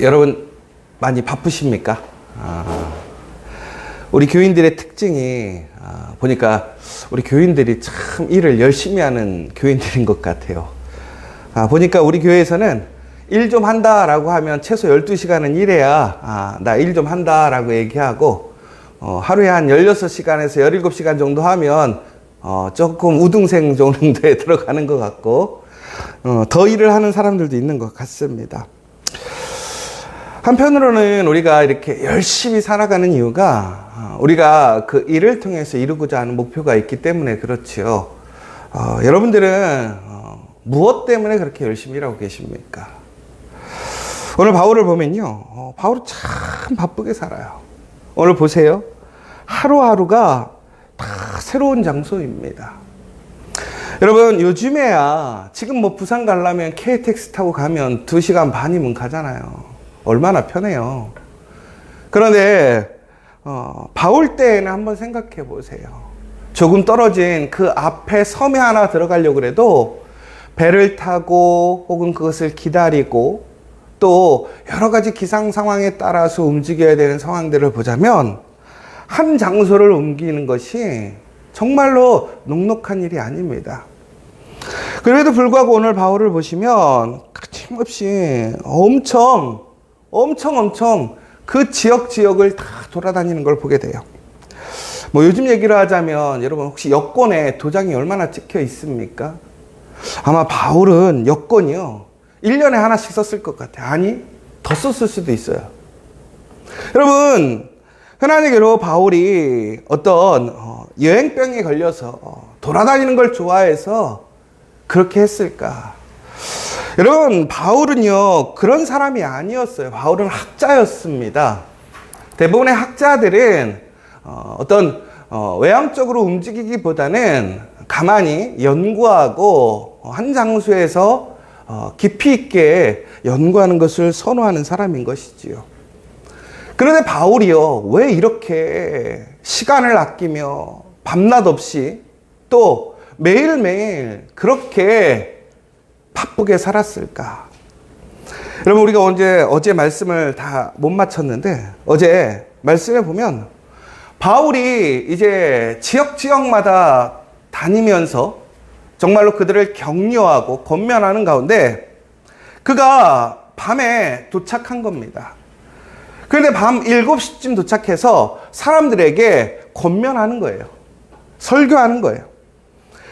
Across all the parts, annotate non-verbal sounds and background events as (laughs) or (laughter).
여러분 많이 바쁘십니까? 아, 우리 교인들의 특징이 아, 보니까 우리 교인들이 참 일을 열심히 하는 교인들인 것 같아요. 아, 보니까 우리 교회에서는 일 좀 한다라고 하면 최소 12시간은 일해야 아, 나 일 좀 한다라고 얘기하고 어, 하루에 한 16시간에서 17시간 정도 하면 어, 조금 우등생 정도에 (laughs) 들어가는 것 같고 어, 더 일을 하는 사람들도 있는 것 같습니다. 한편으로는 우리가 이렇게 열심히 살아가는 이유가 어, 우리가 그 일을 통해서 이루고자 하는 목표가 있기 때문에 그렇지요. 어, 여러분들은 어, 무엇 때문에 그렇게 열심히 일하고 계십니까? 오늘 바울을 보면요. 어, 바울은 참 바쁘게 살아요. 오늘 보세요. 하루하루가 다 새로운 장소입니다. 여러분, 요즘에야 지금 뭐 부산 가려면 KTX 타고 가면 2시간 반이면 가잖아요. 얼마나 편해요. 그런데, 어, 바울 때에는 한번 생각해 보세요. 조금 떨어진 그 앞에 섬에 하나 들어가려고 그래도 배를 타고 혹은 그것을 기다리고 또 여러 가지 기상 상황에 따라서 움직여야 되는 상황들을 보자면 한 장소를 옮기는 것이 정말로 녹록한 일이 아닙니다. 그래도 불구하고 오늘 바울을 보시면 거침없이 엄청, 엄청, 엄청 그 지역 지역을 다 돌아다니는 걸 보게 돼요. 뭐 요즘 얘기를 하자면 여러분 혹시 여권에 도장이 얼마나 찍혀 있습니까? 아마 바울은 여권이요. 1년에 하나씩 썼을 것 같아요. 아니, 더 썼을 수도 있어요. 여러분, 흔한 얘기로 바울이 어떤 어, 여행병에 걸려서 어, 돌아다니는 걸 좋아해서 그렇게 했을까? 여러분, 바울은요, 그런 사람이 아니었어요. 바울은 학자였습니다. 대부분의 학자들은 어, 어떤 어, 외향적으로 움직이기보다는 가만히 연구하고 한 장소에서 어, 깊이 있게 연구하는 것을 선호하는 사람인 것이지요. 그런데 바울이요, 왜 이렇게 시간을 아끼며 밤낮 없이 또 매일매일 그렇게 바쁘게 살았을까? 여러분, 우리가 언제, 어제 말씀을 다 못 마쳤는데, 어제 말씀에 보면, 바울이 이제 지역 지역마다 다니면서 정말로 그들을 격려하고 권면하는 가운데, 그가 밤에 도착한 겁니다. 그런데 밤 7시쯤 도착해서 사람들에게 권면하는 거예요. 설교하는 거예요.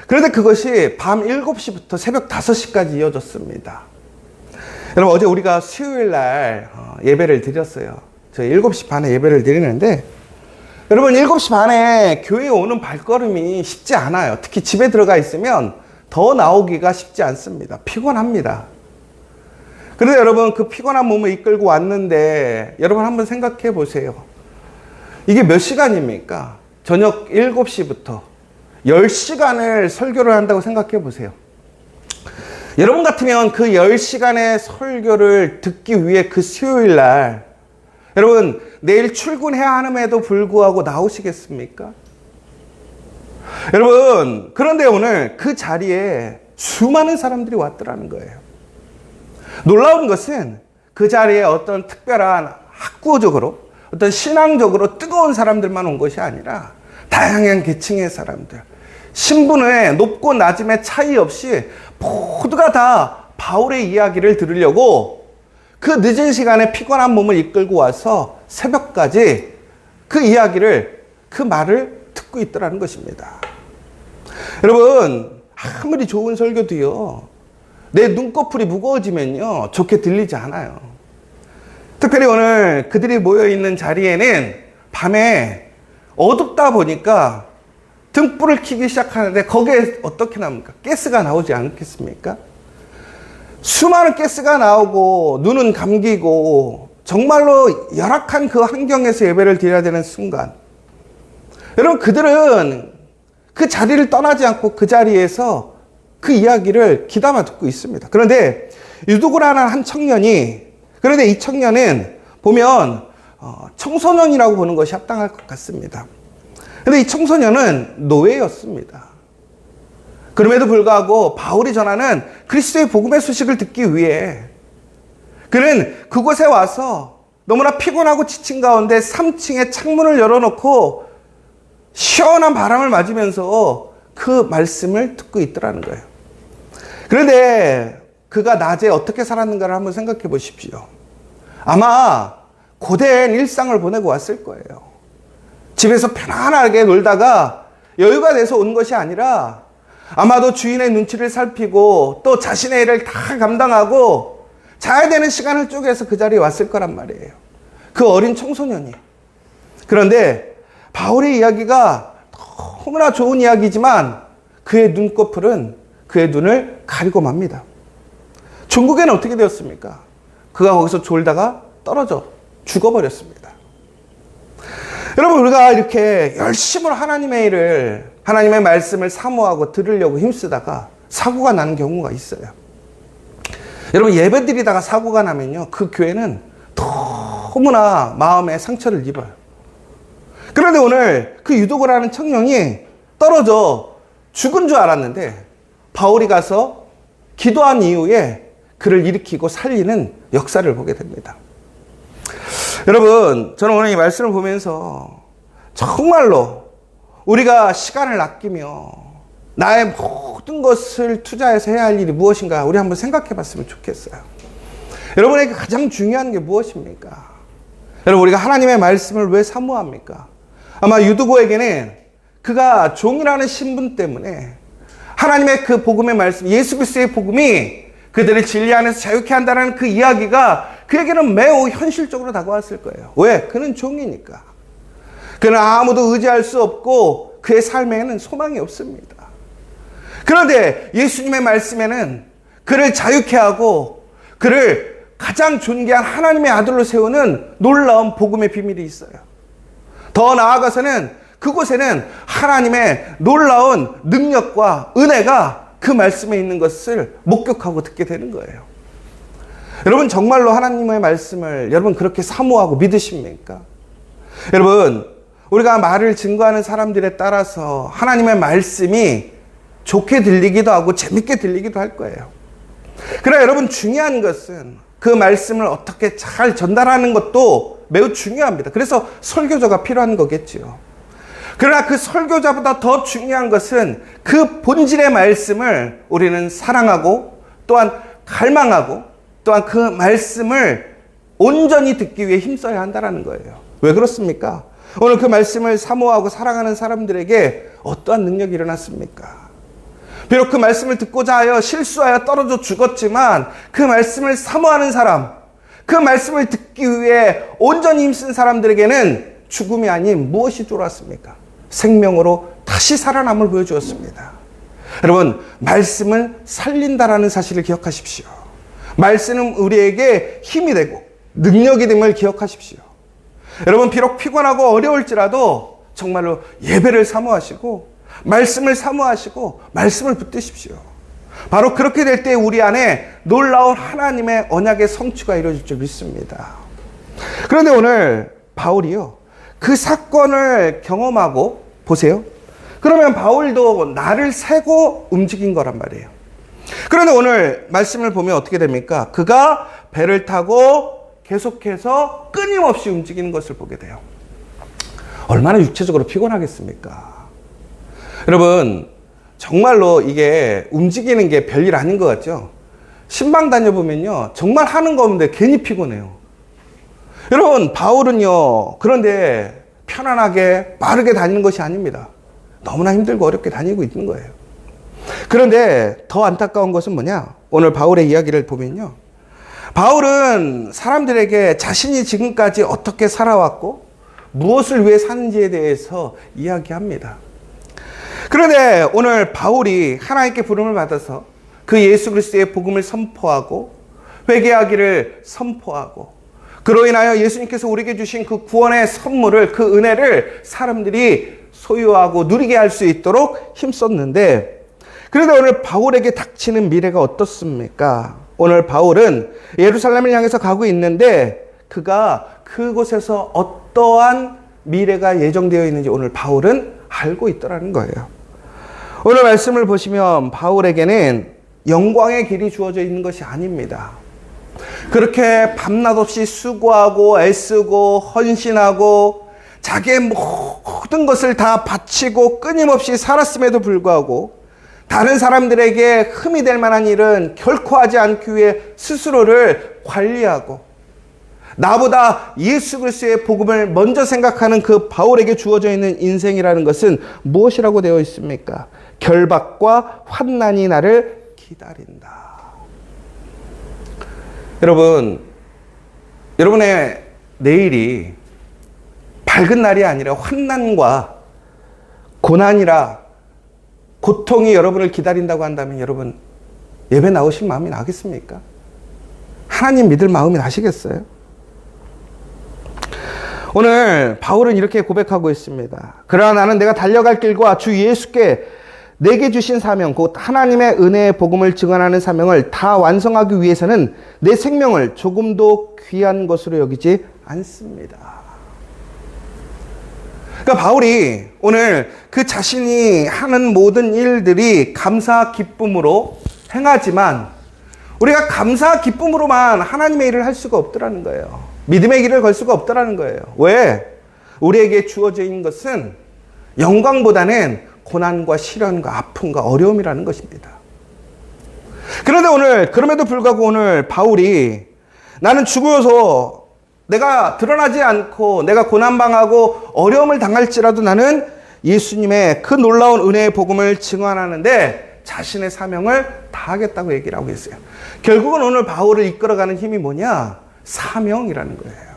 그런데 그것이 밤 7시부터 새벽 5시까지 이어졌습니다. 여러분, 어제 우리가 수요일 날 어, 예배를 드렸어요. 저희 7시 반에 예배를 드리는데, 여러분, 7시 반에 교회에 오는 발걸음이 쉽지 않아요. 특히 집에 들어가 있으면 더 나오기가 쉽지 않습니다. 피곤합니다. 그런데 여러분, 그 피곤한 몸을 이끌고 왔는데, 여러분 한번 생각해 보세요. 이게 몇 시간입니까? 저녁 7시부터 10시간을 설교를 한다고 생각해 보세요. 여러분 같으면 그 10시간의 설교를 듣기 위해 그 수요일 날, 여러분, 내일 출근해야 함에도 불구하고 나오시겠습니까? 여러분, 그런데 오늘 그 자리에 수많은 사람들이 왔더라는 거예요. 놀라운 것은 그 자리에 어떤 특별한 학구적으로, 어떤 신앙적으로 뜨거운 사람들만 온 것이 아니라 다양한 계층의 사람들, 신분의 높고 낮음의 차이 없이 모두가 다 바울의 이야기를 들으려고 그 늦은 시간에 피곤한 몸을 이끌고 와서 새벽까지 그 이야기를, 그 말을 듣고 있더라는 것입니다. 여러분, 아무리 좋은 설교도요, 내 눈꺼풀이 무거워지면요, 좋게 들리지 않아요. 특별히 오늘 그들이 모여있는 자리에는 밤에 어둡다 보니까 등불을 켜기 시작하는데 거기에 어떻게 나옵니까? 가스가 나오지 않겠습니까? 수많은 가스가 나오고 눈은 감기고 정말로 열악한 그 환경에서 예배를 드려야 되는 순간 여러분 그들은 그 자리를 떠나지 않고 그 자리에서 그 이야기를 귀담아 듣고 있습니다. 그런데 유두구라는 한 청년이 그런데 이 청년은 보면 어, 청소년이라고 보는 것이 합당할 것 같습니다. 근데 이 청소년은 노예였습니다. 그럼에도 불구하고 바울이 전하는 그리스도의 복음의 소식을 듣기 위해 그는 그곳에 와서 너무나 피곤하고 지친 가운데 3층에 창문을 열어놓고 시원한 바람을 맞으면서 그 말씀을 듣고 있더라는 거예요. 그런데 그가 낮에 어떻게 살았는가를 한번 생각해 보십시오. 아마 고된 일상을 보내고 왔을 거예요. 집에서 편안하게 놀다가 여유가 돼서 온 것이 아니라 아마도 주인의 눈치를 살피고 또 자신의 일을 다 감당하고 자야 되는 시간을 쪼개서 그 자리에 왔을 거란 말이에요. 그 어린 청소년이. 그런데 바울의 이야기가 너무나 좋은 이야기지만 그의 눈꺼풀은 그의 눈을 가리고 맙니다. 중국에는 어떻게 되었습니까? 그가 거기서 졸다가 떨어져 죽어버렸습니다. 여러분, 우리가 이렇게 열심으로 하나님의 일을, 하나님의 말씀을 사모하고 들으려고 힘쓰다가 사고가 나는 경우가 있어요. 여러분, 예배 드리다가 사고가 나면요, 그 교회는 너무나 마음에 상처를 입어요. 그런데 오늘 그 유독을 하는 청년이 떨어져 죽은 줄 알았는데 바울이 가서 기도한 이후에 그를 일으키고 살리는 역사를 보게 됩니다. 여러분, 저는 오늘 이 말씀을 보면서 정말로 우리가 시간을 아끼며 나의 모든 것을 투자해서 해야 할 일이 무엇인가 우리 한번 생각해 봤으면 좋겠어요. 여러분에게 가장 중요한 게 무엇입니까? 여러분, 우리가 하나님의 말씀을 왜 사모합니까? 아마 유두고에게는 그가 종이라는 신분 때문에 하나님의 그 복음의 말씀, 예수 그리스도의 복음이 그들을 진리 안에서 자유케 한다는 그 이야기가 그에게는 매우 현실적으로 다가왔을 거예요. 왜? 그는 종이니까. 그는 아무도 의지할 수 없고 그의 삶에는 소망이 없습니다. 그런데 예수님의 말씀에는 그를 자유케 하고 그를 가장 존귀한 하나님의 아들로 세우는 놀라운 복음의 비밀이 있어요. 더 나아가서는 그곳에는 하나님의 놀라운 능력과 은혜가 그 말씀에 있는 것을 목격하고 듣게 되는 거예요. 여러분 정말로 하나님의 말씀을 여러분 그렇게 사모하고 믿으십니까? 여러분 우리가 말을 증거하는 사람들에 따라서 하나님의 말씀이 좋게 들리기도 하고 재밌게 들리기도 할 거예요. 그러나 여러분 중요한 것은 그 말씀을 어떻게 잘 전달하는 것도 매우 중요합니다. 그래서 설교자가 필요한 거겠지요. 그러나 그 설교자보다 더 중요한 것은 그 본질의 말씀을 우리는 사랑하고 또한 갈망하고 또한 그 말씀을 온전히 듣기 위해 힘써야 한다는 거예요. 왜 그렇습니까? 오늘 그 말씀을 사모하고 사랑하는 사람들에게 어떠한 능력이 일어났습니까? 비록 그 말씀을 듣고자 하여 실수하여 떨어져 죽었지만 그 말씀을 사모하는 사람, 그 말씀을 듣기 위해 온전히 힘쓴 사람들에게는 죽음이 아닌 무엇이 돌아왔습니까? 생명으로 다시 살아남을 보여주었습니다. 여러분, 말씀은 살린다라는 사실을 기억하십시오. 말씀은 우리에게 힘이 되고 능력이 됨을 기억하십시오. 여러분, 비록 피곤하고 어려울지라도 정말로 예배를 사모하시고 말씀을 사모하시고 말씀을 붙드십시오. 바로 그렇게 될 때 우리 안에 놀라운 하나님의 언약의 성취가 이루어질 줄 믿습니다. 그런데 오늘 바울이요. 그 사건을 경험하고 보세요. 그러면 바울도 나를 세고 움직인 거란 말이에요. 그런데 오늘 말씀을 보면 어떻게 됩니까? 그가 배를 타고 계속해서 끊임없이 움직이는 것을 보게 돼요. 얼마나 육체적으로 피곤하겠습니까? 여러분, 정말로 이게 움직이는 게 별일 아닌 것 같죠? 신방 다녀보면요. 정말 하는 거 없는데 괜히 피곤해요. 여러분, 바울은요, 그런데 편안하게 빠르게 다니는 것이 아닙니다. 너무나 힘들고 어렵게 다니고 있는 거예요. 그런데 더 안타까운 것은 뭐냐? 오늘 바울의 이야기를 보면요. 바울은 사람들에게 자신이 지금까지 어떻게 살아왔고 무엇을 위해 사는지에 대해서 이야기합니다. 그런데 오늘 바울이 하나님께 부름을 받아서 그 예수 그리스도의 복음을 선포하고 회개하기를 선포하고 그로 인하여 예수님께서 우리에게 주신 그 구원의 선물을 그 은혜를 사람들이 소유하고 누리게 할 수 있도록 힘썼는데 그런데 오늘 바울에게 닥치는 미래가 어떻습니까? 오늘 바울은 예루살렘을 향해서 가고 있는데 그가 그곳에서 어떠한 미래가 예정되어 있는지 오늘 바울은 알고 있더라는 거예요. 오늘 말씀을 보시면 바울에게는 영광의 길이 주어져 있는 것이 아닙니다. 그렇게 밤낮 없이 수고하고 애쓰고 헌신하고 자기의 모든 것을 다 바치고 끊임없이 살았음에도 불구하고 다른 사람들에게 흠이 될 만한 일은 결코 하지 않기 위해 스스로를 관리하고 나보다 예수 그리스도의 복음을 먼저 생각하는 그 바울에게 주어져 있는 인생이라는 것은 무엇이라고 되어 있습니까? 결박과 환난이 나를 기다린다. 여러분, 여러분의 내일이 밝은 날이 아니라 환난과 고난이라 고통이 여러분을 기다린다고 한다면 여러분 예배 나오신 마음이 나겠습니까? 하나님 믿을 마음이 나시겠어요? 오늘 바울은 이렇게 고백하고 있습니다. 그러나 나는 내가 달려갈 길과 주 예수께 내게 주신 사명, 곧 하나님의 은혜의 복음을 증언하는 사명을 다 완성하기 위해서는 내 생명을 조금도 귀한 것으로 여기지 않습니다. 그러니까 바울이 오늘 그 자신이 하는 모든 일들이 감사 기쁨으로 행하지만 우리가 감사 기쁨으로만 하나님의 일을 할 수가 없더라는 거예요. 믿음의 길을 걸 수가 없더라는 거예요. 왜? 우리에게 주어져 있는 것은 영광보다는 고난과 시련과 아픔과 어려움이라는 것입니다. 그런데 오늘 그럼에도 불구하고 오늘 바울이 나는 죽어서 내가 드러나지 않고 내가 고난방하고 어려움을 당할지라도 나는 예수님의 그 놀라운 은혜의 복음을 증언하는데 자신의 사명을 다하겠다고 얘기를 하고 있어요. 결국은 오늘 바울을 이끌어가는 힘이 뭐냐? 사명이라는 거예요.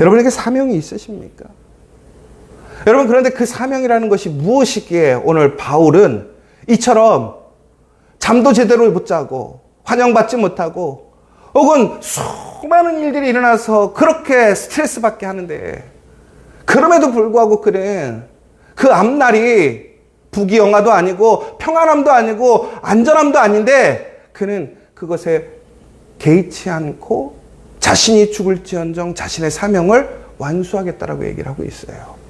여러분에게 사명이 있으십니까? 여러분, 그런데 그 사명이라는 것이 무엇이기에 오늘 바울은 이처럼 잠도 제대로 못 자고 환영받지 못하고 혹은 수많은 일들이 일어나서 그렇게 스트레스 받게 하는데 그럼에도 불구하고 그는 그 앞날이 부귀영화도 아니고 평안함도 아니고 안전함도 아닌데 그는 그것에 개의치 않고 자신이 죽을지언정 자신의 사명을 완수하겠다라고 얘기를 하고 있어요.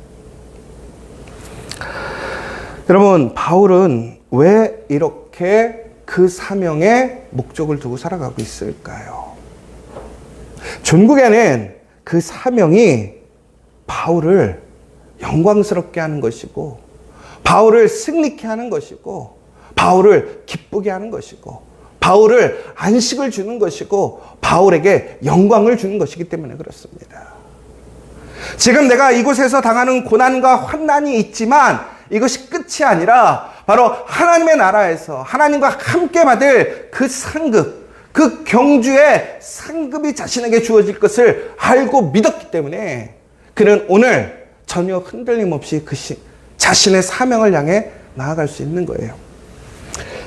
여러분, 바울은 왜 이렇게 그 사명의 목적을 두고 살아가고 있을까요? 전국에는 그 사명이 바울을 영광스럽게 하는 것이고, 바울을 승리케 하는 것이고, 바울을 기쁘게 하는 것이고, 바울을 안식을 주는 것이고, 바울에게 영광을 주는 것이기 때문에 그렇습니다. 지금 내가 이곳에서 당하는 고난과 환난이 있지만 이것이 끝이 아니라 바로 하나님의 나라에서 하나님과 함께 받을 그 상급, 그 경주의 상급이 자신에게 주어질 것을 알고 믿었기 때문에 그는 오늘 전혀 흔들림 없이 그 시, 자신의 사명을 향해 나아갈 수 있는 거예요.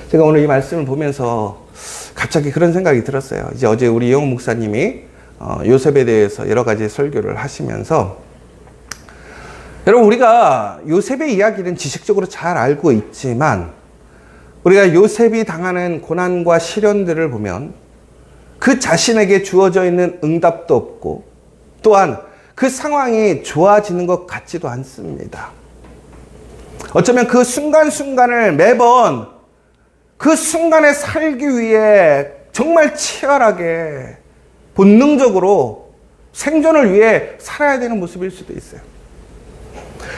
제가 오늘 이 말씀을 보면서 갑자기 그런 생각이 들었어요. 이제 어제 우리 이영 목사님이 어, 요셉에 대해서 여러 가지 설교를 하시면서 여러분 우리가 요셉의 이야기는 지식적으로 잘 알고 있지만 우리가 요셉이 당하는 고난과 시련들을 보면 그 자신에게 주어져 있는 응답도 없고 또한 그 상황이 좋아지는 것 같지도 않습니다. 어쩌면 그 순간순간을 매번 그 순간에 살기 위해 정말 치열하게 본능적으로 생존을 위해 살아야 되는 모습일 수도 있어요.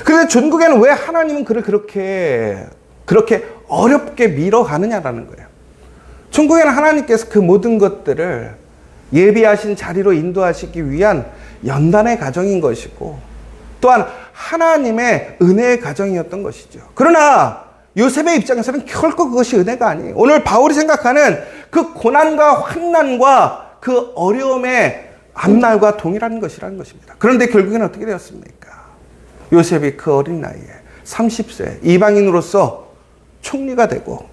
그런데 전국에는 왜 하나님은 그를 그렇게 그렇게 어렵게 밀어가느냐라는 거예요. 천국에는 하나님께서 그 모든 것들을 예비하신 자리로 인도하시기 위한 연단의 가정인 것이고 또한 하나님의 은혜의 가정이었던 것이죠. 그러나 요셉의 입장에서는 결코 그것이 은혜가 아니에요. 오늘 바울이 생각하는 그 고난과 환난과 그 어려움의 앞날과 동일한 것이라는 것입니다. 그런데 결국엔 어떻게 되었습니까? 요셉이 그 어린 나이에 30세 이방인으로서 총리가 되고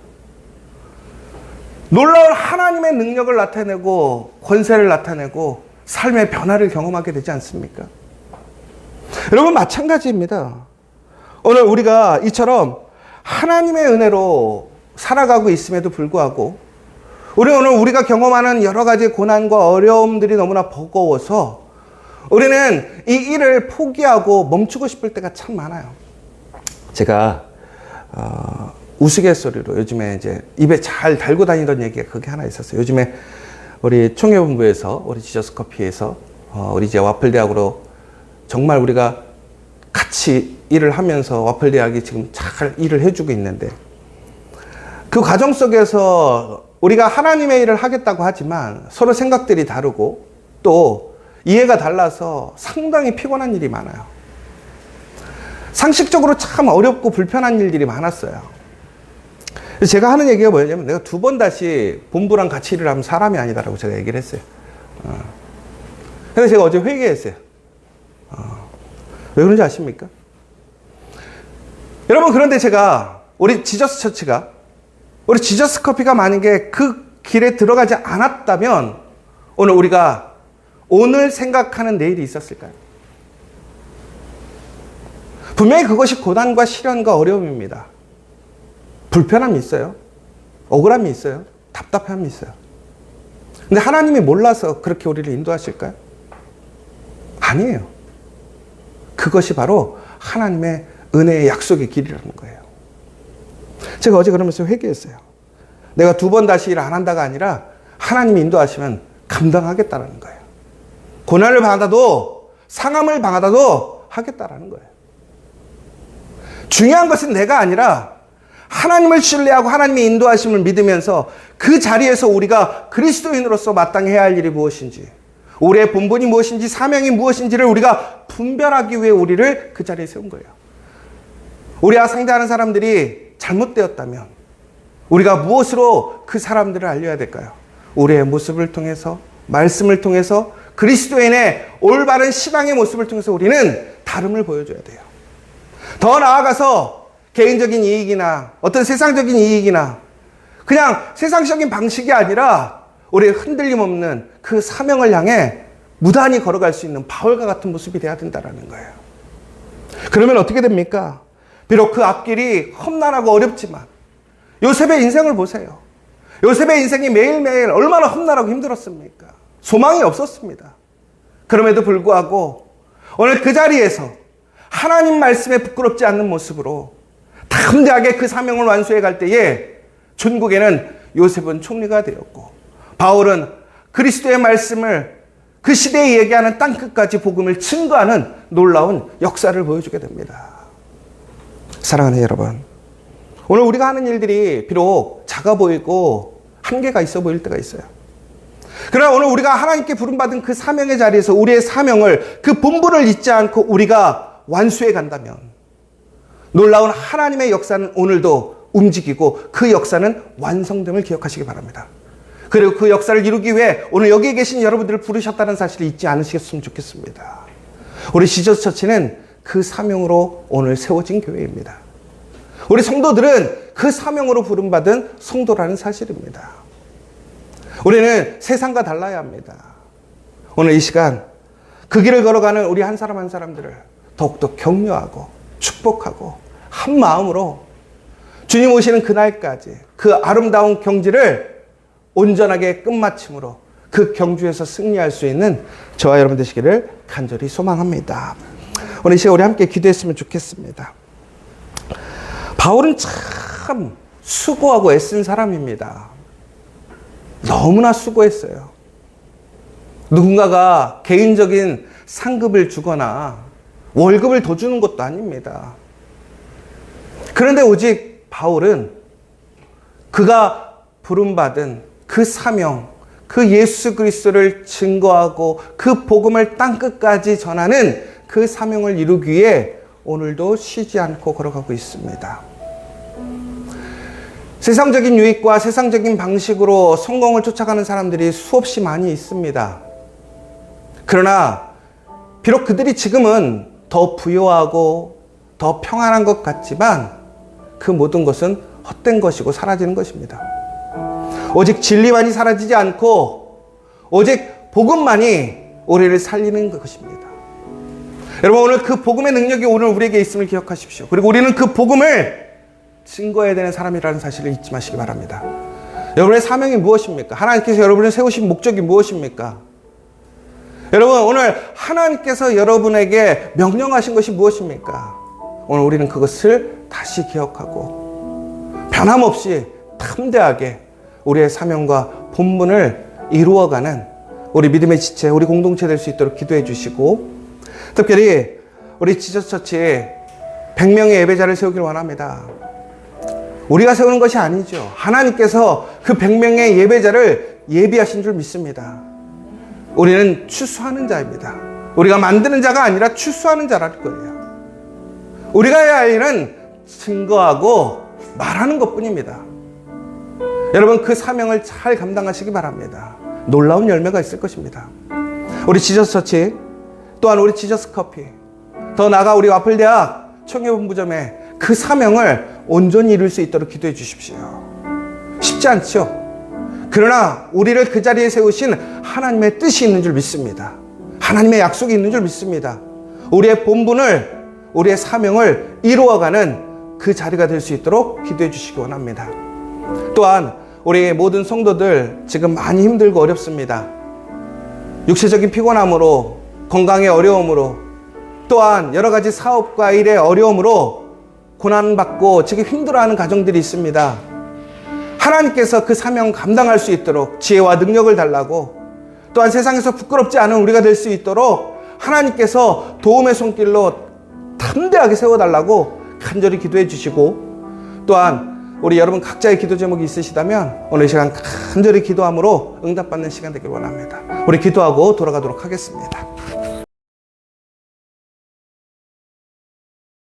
놀라운 하나님의 능력을 나타내고 권세를 나타내고 삶의 변화를 경험하게 되지 않습니까? 여러분 마찬가지입니다. 오늘 우리가 이처럼 하나님의 은혜로 살아가고 있음에도 불구하고 우리 오늘 우리가 경험하는 여러 가지 고난과 어려움들이 너무나 버거워서 우리는 이 일을 포기하고 멈추고 싶을 때가 참 많아요. 제가 어, 우스갯소리로 요즘에 이제 입에 잘 달고 다니던 얘기가 그게 하나 있었어요. 요즘에 우리 총회본부에서 우리 지저스 커피에서 어, 우리 이제 와플 대학으로 정말 우리가 같이 일을 하면서 와플 대학이 지금 잘 일을 해주고 있는데 그 과정 속에서 우리가 하나님의 일을 하겠다고 하지만 서로 생각들이 다르고 또 이해가 달라서 상당히 피곤한 일이 많아요. 상식적으로 참 어렵고 불편한 일들이 많았어요. 제가 하는 얘기가 뭐냐면 내가 두 번 다시 본부랑 같이 일을 하면 사람이 아니다라고 제가 얘기를 했어요. 어. 근데 제가 어제 회개했어요. 어. 왜 그런지 아십니까? 여러분 그런데 제가 우리 지저스 처치가 우리 지저스 커피가 만약에 그 길에 들어가지 않았다면 오늘 우리가 오늘 생각하는 내일이 있었을까요? 분명히 그것이 고난과 시련과 어려움입니다. 불편함이 있어요. 억울함이 있어요. 답답함이 있어요. 근데 하나님이 몰라서 그렇게 우리를 인도하실까요? 아니에요. 그것이 바로 하나님의 은혜의 약속의 길이라는 거예요. 제가 어제 그러면서 회개했어요. 내가 두 번 다시 일 안 한다가 아니라 하나님이 인도하시면 감당하겠다는 거예요. 고난을 받아도 상함을 받아도 하겠다라는 거예요. 중요한 것은 내가 아니라 하나님을 신뢰하고 하나님의 인도하심을 믿으면서 그 자리에서 우리가 그리스도인으로서 마땅히 해야 할 일이 무엇인지, 우리의 본분이 무엇인지, 사명이 무엇인지를 우리가 분별하기 위해 우리를 그 자리에 세운 거예요. 우리와 상대하는 사람들이 잘못되었다면 우리가 무엇으로 그 사람들을 알려야 될까요? 우리의 모습을 통해서, 말씀을 통해서 그리스도인의 올바른 신앙의 모습을 통해서 우리는 다름을 보여줘야 돼요. 더 나아가서 개인적인 이익이나 어떤 세상적인 이익이나 그냥 세상적인 방식이 아니라 우리의 흔들림 없는 그 사명을 향해 무단히 걸어갈 수 있는 바울과 같은 모습이 돼야 된다는 거예요. 그러면 어떻게 됩니까? 비록 그 앞길이 험난하고 어렵지만 요셉의 인생을 보세요. 요셉의 인생이 매일매일 얼마나 험난하고 힘들었습니까? 소망이 없었습니다. 그럼에도 불구하고 오늘 그 자리에서 하나님 말씀에 부끄럽지 않는 모습으로 담대하게 그 사명을 완수해 갈 때에 중국에는 요셉은 총리가 되었고 바울은 그리스도의 말씀을 그 시대에 얘기하는 땅 끝까지 복음을 증거하는 놀라운 역사를 보여주게 됩니다. 사랑하는 여러분, 오늘 우리가 하는 일들이 비록 작아 보이고 한계가 있어 보일 때가 있어요. 그러나 오늘 우리가 하나님께 부름받은 그 사명의 자리에서 우리의 사명을 그 본분을 잊지 않고 우리가 완수해 간다면 놀라운 하나님의 역사는 오늘도 움직이고 그 역사는 완성됨을 기억하시기 바랍니다. 그리고 그 역사를 이루기 위해 오늘 여기에 계신 여러분들을 부르셨다는 사실을 잊지 않으셨으면 좋겠습니다. 우리 시저스 처치는 그 사명으로 오늘 세워진 교회입니다. 우리 성도들은 그 사명으로 부름받은 성도라는 사실입니다. 우리는 세상과 달라야 합니다. 오늘 이 시간 그 길을 걸어가는 우리 한 사람 한 사람들을 더욱더 격려하고 축복하고 한 마음으로 주님 오시는 그날까지 그 아름다운 경지를 온전하게 끝마침으로 그 경주에서 승리할 수 있는 저와 여러분 되시기를 간절히 소망합니다. 오늘 이 시간 우리 함께 기도했으면 좋겠습니다. 바울은 참 수고하고 애쓴 사람입니다. 너무나 수고했어요. 누군가가 개인적인 상급을 주거나 월급을 더 주는 것도 아닙니다. 그런데 오직 바울은 그가 부름받은 그 사명, 그 예수 그리스도를 증거하고 그 복음을 땅 끝까지 전하는 그 사명을 이루기 위해 오늘도 쉬지 않고 걸어가고 있습니다. 세상적인 유익과 세상적인 방식으로 성공을 쫓아가는 사람들이 수없이 많이 있습니다. 그러나 비록 그들이 지금은 더 부유하고 더 평안한 것 같지만 그 모든 것은 헛된 것이고 사라지는 것입니다. 오직 진리만이 사라지지 않고 오직 복음만이 우리를 살리는 것입니다. 여러분 오늘 그 복음의 능력이 오늘 우리에게 있음을 기억하십시오. 그리고 우리는 그 복음을 증거해야 되는 사람이라는 사실을 잊지 마시기 바랍니다. 여러분의 사명이 무엇입니까? 하나님께서 여러분을 세우신 목적이 무엇입니까? 여러분 오늘 하나님께서 여러분에게 명령하신 것이 무엇입니까? 오늘 우리는 그것을 다시 기억하고 변함없이 담대하게 우리의 사명과 본분을 이루어가는 우리 믿음의 지체, 우리 공동체 될 수 있도록 기도해 주시고 특별히 우리 지저처치에 100명의 예배자를 세우길 원합니다. 우리가 세우는 것이 아니죠. 하나님께서 그 100명의 예배자를 예비하신 줄 믿습니다. 우리는 추수하는 자입니다. 우리가 만드는 자가 아니라 추수하는 자랄 거예요. 우리가 해야 할 일은 증거하고 말하는 것 뿐입니다. 여러분, 그 사명을 잘 감당하시기 바랍니다. 놀라운 열매가 있을 것입니다. 우리 지저스 처치, 또한 우리 지저스 커피, 더 나아가 우리 와플대학 청년본부점에 그 사명을 온전히 이룰 수 있도록 기도해 주십시오. 쉽지 않죠? 그러나 우리를 그 자리에 세우신 하나님의 뜻이 있는 줄 믿습니다. 하나님의 약속이 있는 줄 믿습니다. 우리의 본분을, 우리의 사명을 이루어가는 그 자리가 될 수 있도록 기도해 주시기 원합니다. 또한 우리 모든 성도들 지금 많이 힘들고 어렵습니다. 육체적인 피곤함으로, 건강의 어려움으로, 또한 여러 가지 사업과 일의 어려움으로 고난받고 지금 힘들어하는 가정들이 있습니다. 하나님께서 그 사명 감당할 수 있도록 지혜와 능력을 달라고 또한 세상에서 부끄럽지 않은 우리가 될 수 있도록 하나님께서 도움의 손길로 담대하게 세워달라고 간절히 기도해 주시고 또한 우리 여러분 각자의 기도 제목이 있으시다면 오늘 이 시간 간절히 기도함으로 응답받는 시간 되길 원합니다. 우리 기도하고 돌아가도록 하겠습니다.